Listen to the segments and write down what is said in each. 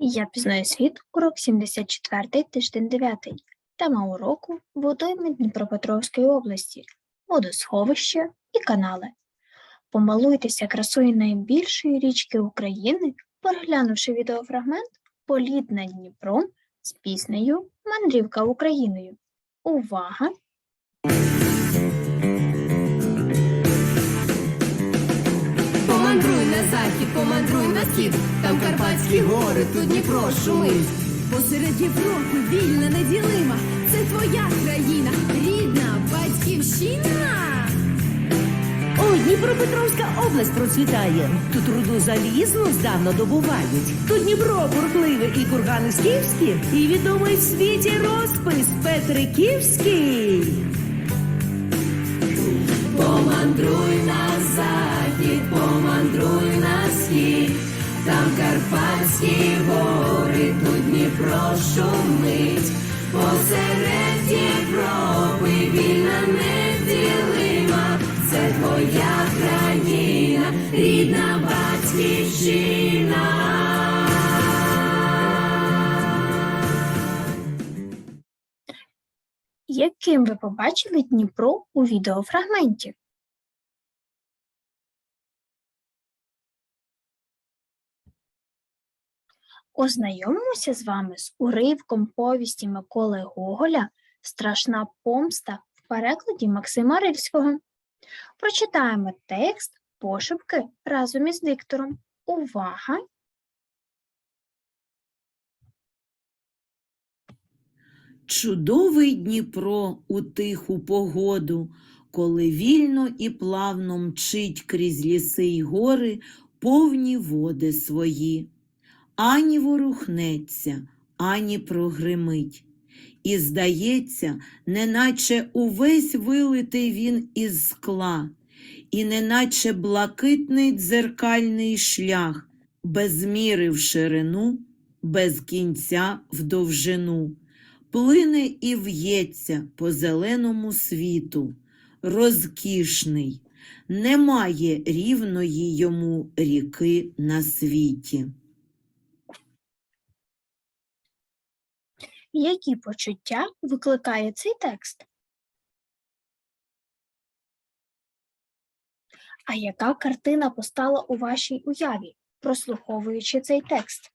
Я пізнаю світ, урок 74, тиждень 9. Тема уроку – водойми Дніпропетровської області, водосховища і канали. Помилуйтеся красою найбільшої річки України, переглянувши відеофрагмент «Політ над Дніпром» з піснею «Мандрівка Україною». Увага! Помандруй на схід, там Карпатські гори, тут Дніпро шумить. Посеред Європи вільна, неділима, це твоя країна, рідна батьківщина. Ой, Дніпропетровська область процвітає. Тут руду залізну здавна добувають. Тут Дніпро бурхливе і кургани скіфські, і відомий в світі розпис Петриківський. Помандруй на захід, помандруй на там Карпатські гори, тут Дніпро шумить. Посеред Європи вільна неділима, це твоя країна, рідна батьківщина. Яким ви побачили Дніпро у відеофрагменті? Ознайомимося з вами з уривком повісті Миколи Гоголя Страшна помста в перекладі Максима Рильського. Прочитаємо текст пошепки разом із диктором. Увага! Чудовий Дніпро у тиху погоду, коли вільно і плавно мчить крізь ліси й гори повні води свої. Ані ворухнеться, ані прогримить. І, здається, неначе увесь вилитий він із скла, і неначе блакитний дзеркальний шлях, без міри в ширину, без кінця в довжину плине і в'ється по зеленому світу, розкішний, немає рівної йому ріки на світі. Які почуття викликає цей текст? А яка картина постала у вашій уяві, прослуховуючи цей текст?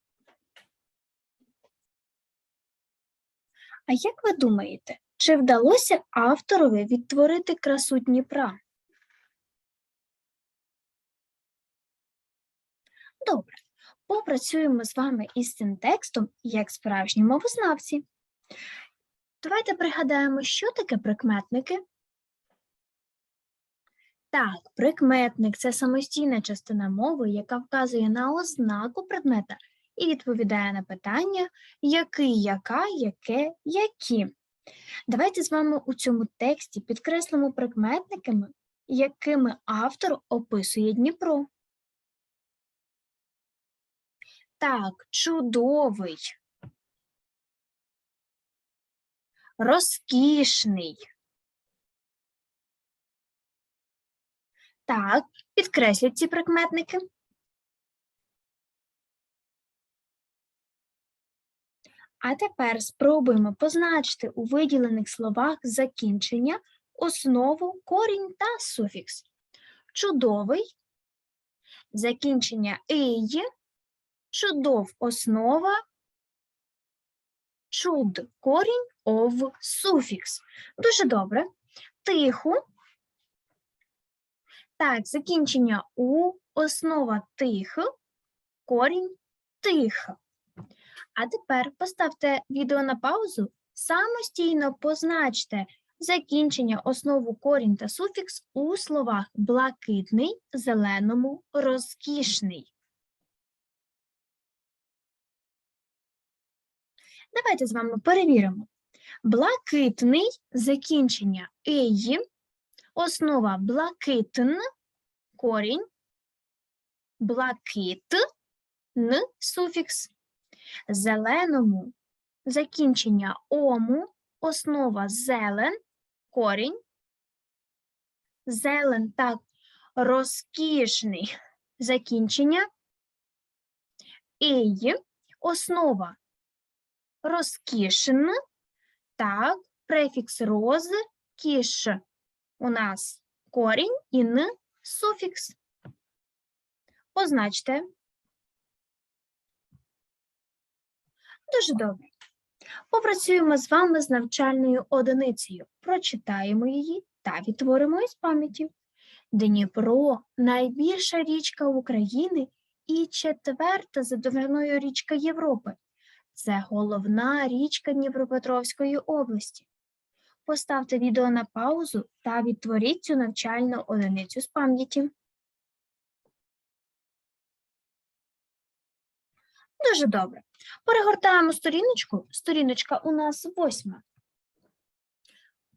А як ви думаєте, чи вдалося авторові відтворити красу Дніпра? Добре, попрацюємо з вами із цим текстом як справжні мовознавці. Давайте пригадаємо, що таке прикметники. Так, прикметник це самостійна частина мови, яка вказує на ознаку предмета і відповідає на питання який, яка, яке, які. Давайте з вами у цьому тексті підкреслимо прикметниками, якими автор описує Дніпро. Так, чудовий, розкішний. Так, підкресліть ці прикметники. А тепер спробуємо позначити у виділених словах закінчення, основу, корінь та суфікс. Чудовий, закінчення «ий», чудов основа, чуд корінь, ов суфікс. Дуже добре. Тихо. Так, закінчення у, основа тихо, корінь тихо. А тепер поставте відео на паузу, самостійно позначте закінчення, основу, корінь та суфікс у словах блакитний, зеленому, розкішний. Давайте з вами перевіримо. Блакитний закінчення «ей», основа блакитн, корінь, блакит, суфікс. Зеленому закінчення ому, основа зелен, корінь. Зелен так розкішний закінчення. Ій, Основа розкішн, так, префікс роз, кіш. У нас корінь і н суфікс. Позначте. Дуже добре. Попрацюємо з вами з навчальною одиницею. Прочитаємо її та відтворимо із пам'яті. Дніпро найбільша річка України і четверта за довжиною річка Європи. Це головна річка Дніпропетровської області. Поставте відео на паузу та відтворіть цю навчальну одиницю з пам'яті. Дуже добре. Перегортаємо сторіночку. Сторіночка у нас восьма.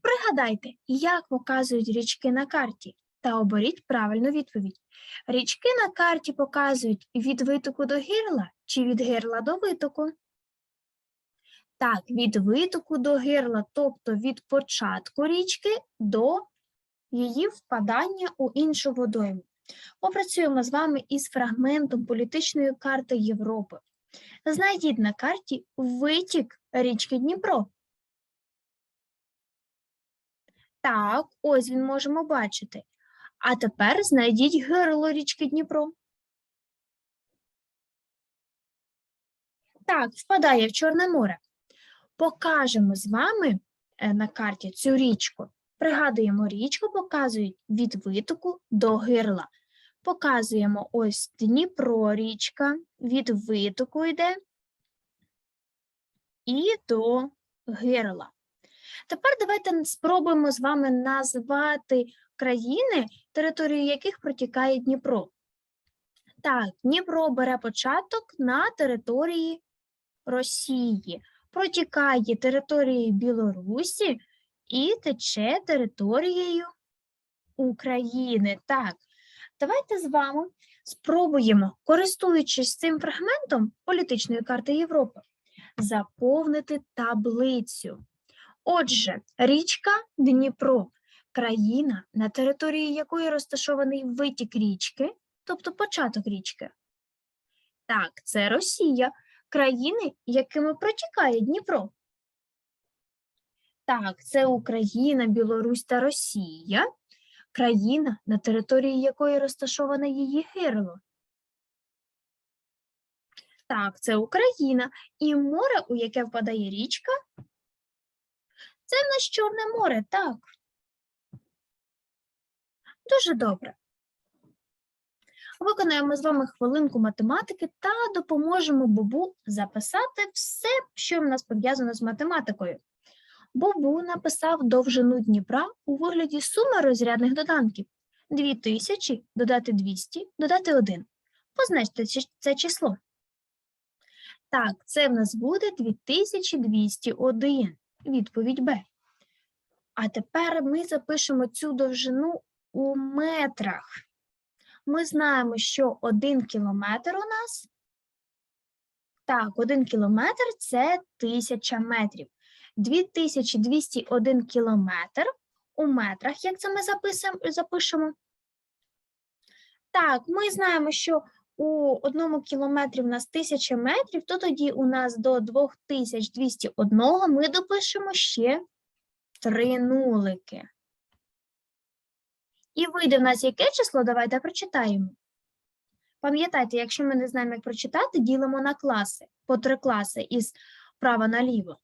Пригадайте, як показують річки на карті, та оберіть правильну відповідь. Річки на карті показують від витоку до гирла чи від гирла до витоку? Так, від витоку до гирла, тобто від початку річки до її впадання у іншу водойму. Попрацюємо з вами із фрагментом політичної карти Європи. Знайдіть на карті витік річки Дніпро. Так, ось він можемо бачити. А тепер знайдіть гирло річки Дніпро. Так, впадає в Чорне море. Покажемо з вами е, на карті цю річку. Пригадуємо, річку показують від витоку до гирла. Показуємо ось Дніпро річка, від витоку йде і до гирла. Тепер давайте спробуємо з вами назвати країни, територію яких протікає Дніпро. Так, Дніпро бере початок на території Росії, протікає територією Білорусі і тече територією України. Так, давайте з вами спробуємо, користуючись цим фрагментом політичної карти Європи, заповнити таблицю. Отже, річка Дніпро країна, на території якої розташований витік річки, тобто початок річки. Так, це Росія, країни, якими протікає Дніпро. Так, це Україна, Білорусь та Росія, країна, на території якої розташоване її гирло. Так, це Україна і море, у яке впадає річка. Це в нас Чорне море, так. Дуже добре. Виконаємо з вами хвилинку математики та допоможемо Бобу записати все, що в нас пов'язано з математикою. Бобу написав довжину Дніпра у вигляді суми розрядних доданків. 2000 додати 200, додати 1. Позначте це число. Так, це в нас буде 2201. Відповідь Б. А тепер ми запишемо цю довжину у метрах. Ми знаємо, що 1 кілометр у нас. Так, 1 кілометр це 1000 метрів. 2201 кілометр у метрах, як це ми запишемо. Так, ми знаємо, що у одному кілометрі в нас 1000 метрів, то тоді у нас до 2201 ми допишемо ще три нулики. І вийде в нас яке число? Давайте прочитаємо. Пам'ятайте, якщо ми не знаємо, як прочитати, ділимо на класи, по три класи із права наліво.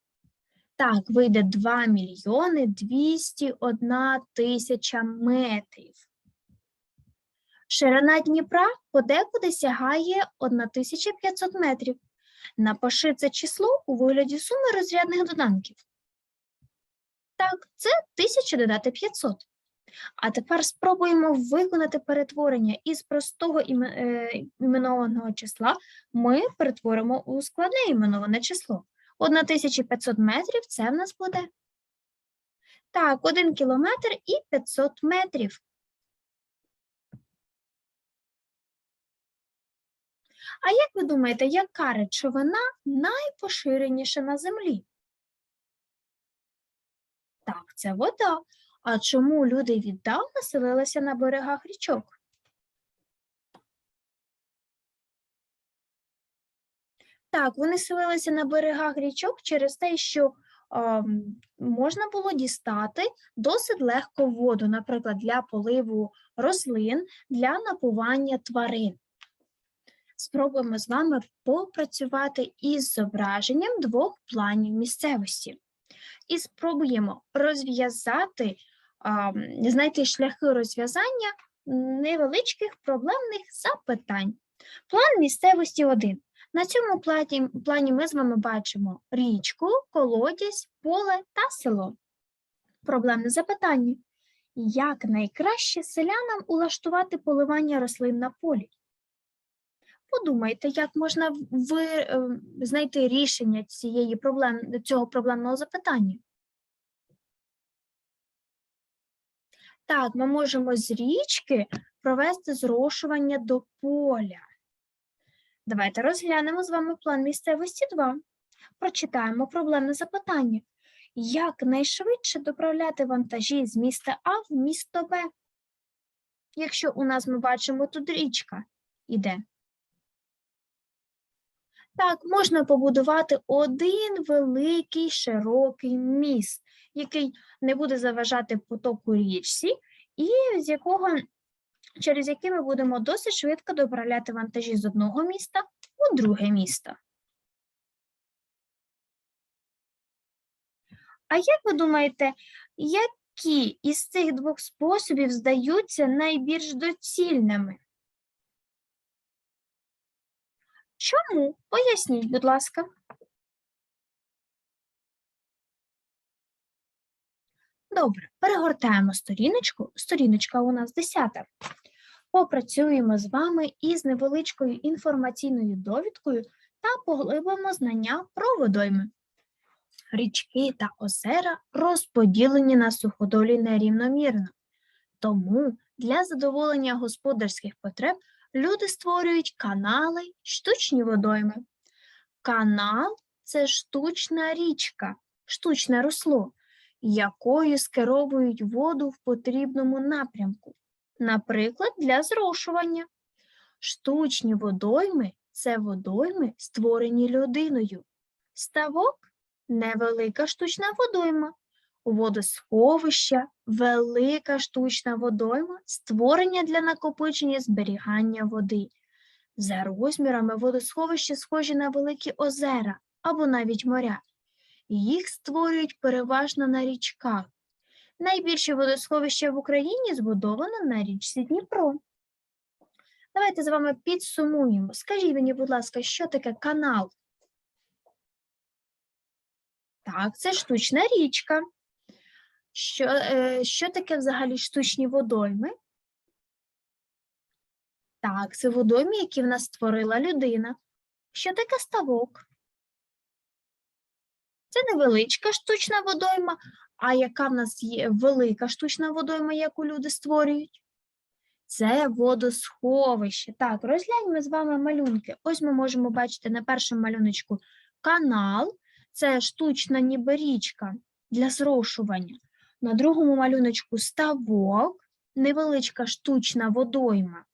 Так, вийде 2 мільйони 201 тисяча метрів. Ширина Дніпра подекуди сягає 1500 метрів. Напиши це число у вигляді суми розрядних доданків. Так, це 1000 додати 500. А тепер спробуємо виконати перетворення із простого е, іменованого числа ми перетворимо у складне іменоване число. 1500 метрів це в нас буде. Так, 1 кілометр і 500 метрів. А як ви думаєте, яка речовина найпоширеніша на землі? Так, це вода. А чому люди віддавна селилися на берегах річок? Так, вони селилися на берегах річок через те, що ем, можна було дістати досить легко воду, наприклад, для поливу рослин, для напування тварин. Спробуємо з вами попрацювати із зображенням двох планів місцевості. І спробуємо розв'язати, знайти шляхи розв'язання невеличких проблемних запитань. План місцевості 1. На цьому плані, плані ми з вами бачимо річку, колодязь, поле та село. Проблемне запитання. Як найкраще селянам улаштувати поливання рослин на полі? Подумайте, як можна ви, е, знайти рішення цієї проблем, цього проблемного запитання. Так, ми можемо з річки провести зрошування до поля. Давайте розглянемо з вами план місцевості 2. Прочитаємо проблемне запитання. Як найшвидше доправляти вантажі з міста А в місто Б? Якщо у нас ми бачимо тут річка іде. Так, можна побудувати один великий широкий міст, який не буде заважати потоку річці, і з якого через який ми будемо досить швидко доправляти вантажі з одного міста у друге місто. А як ви думаєте, які із цих двох способів здаються найбільш доцільними? Чому? Поясніть, будь ласка. Добре, перегортаємо сторіночку. Сторіночка у нас 10. Попрацюємо з вами із невеличкою інформаційною довідкою та поглибимо знання про водойми. Річки та озера розподілені на суходолі нерівномірно. Тому для задоволення господарських потреб люди створюють канали, штучні водойми. Канал це штучна річка, штучне русло, якою скеровують воду в потрібному напрямку, наприклад, для зрошування. Штучні водойми це водойми, створені людиною. Ставок невелика штучна водойма. Водосховища велика штучна водойма, створення для накопичення зберігання води. За розмірами водосховища схожі на великі озера або навіть моря. Їх створюють переважно на річках. Найбільше водосховище в Україні збудовано на річці Дніпро. Давайте з вами підсумуємо. Скажіть мені, будь ласка, що таке канал? Так, це штучна річка. Що, е, що таке взагалі штучні водойми? Так, це водойми, які в нас створила людина. Що таке ставок? Це невеличка штучна водойма, а яка в нас є велика штучна водойма, яку люди створюють? Це водосховище. Так, розгляньмо з вами малюнки. Ось ми можемо бачити на першому малюночку канал, це штучна ніби річка для зрошування. На другому малюночку ставок, невеличка штучна водойма.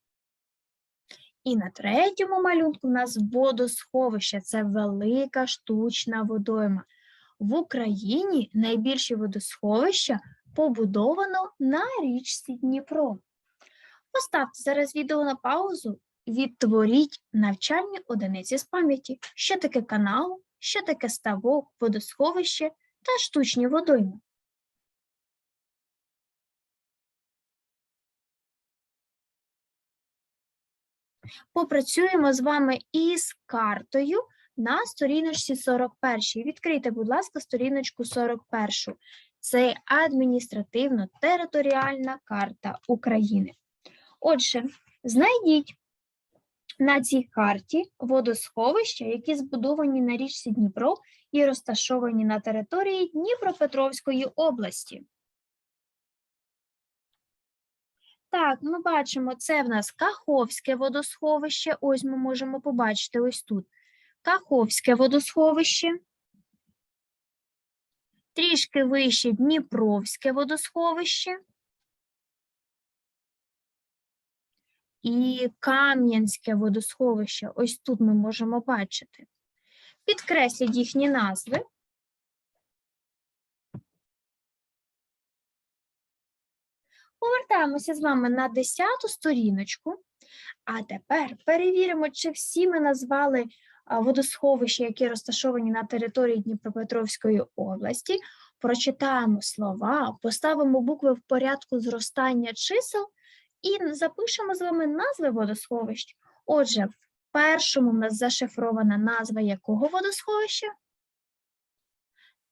І на третьому малюнку у нас водосховище це велика штучна водойма. В Україні найбільші водосховища побудовано на річці Дніпро. Поставте зараз відео на паузу, відтворіть навчальні одиниці з пам'яті, що таке канал, що таке ставок, водосховище та штучні водойми. Попрацюємо з вами із картою на сторіночці 41. Відкрийте, будь ласка, сторіночку 41. Це адміністративно-територіальна карта України. Отже, знайдіть на цій карті водосховища, які збудовані на річці Дніпро і розташовані на території Дніпропетровської області. Так, ми бачимо, це в нас Каховське водосховище. Ось ми можемо побачити ось тут. Каховське водосховище. Трішки вище Дніпровське водосховище. І Кам'янське водосховище. Ось тут ми можемо бачити. Підкресліть їхні назви. Повертаємося з вами на 10 сторіночку. А тепер перевіримо, чи всі ми назвали водосховища, які розташовані на території Дніпропетровської області. Прочитаємо слова, поставимо букви в порядку зростання чисел і запишемо з вами назви водосховищ. Отже, в першому в нас зашифрована назва якого водосховища?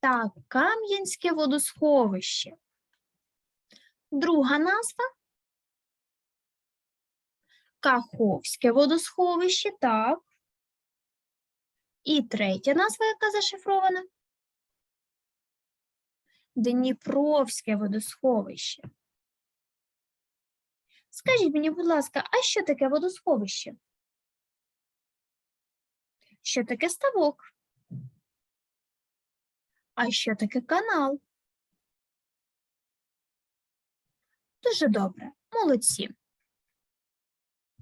Так, Кам'янське водосховище. Друга назва Каховське водосховище, так. І третя назва, яка зашифрована? Дніпровське водосховище. Скажіть мені, будь ласка, а що таке водосховище? Що таке ставок? А що таке канал? Дуже добре, молодці.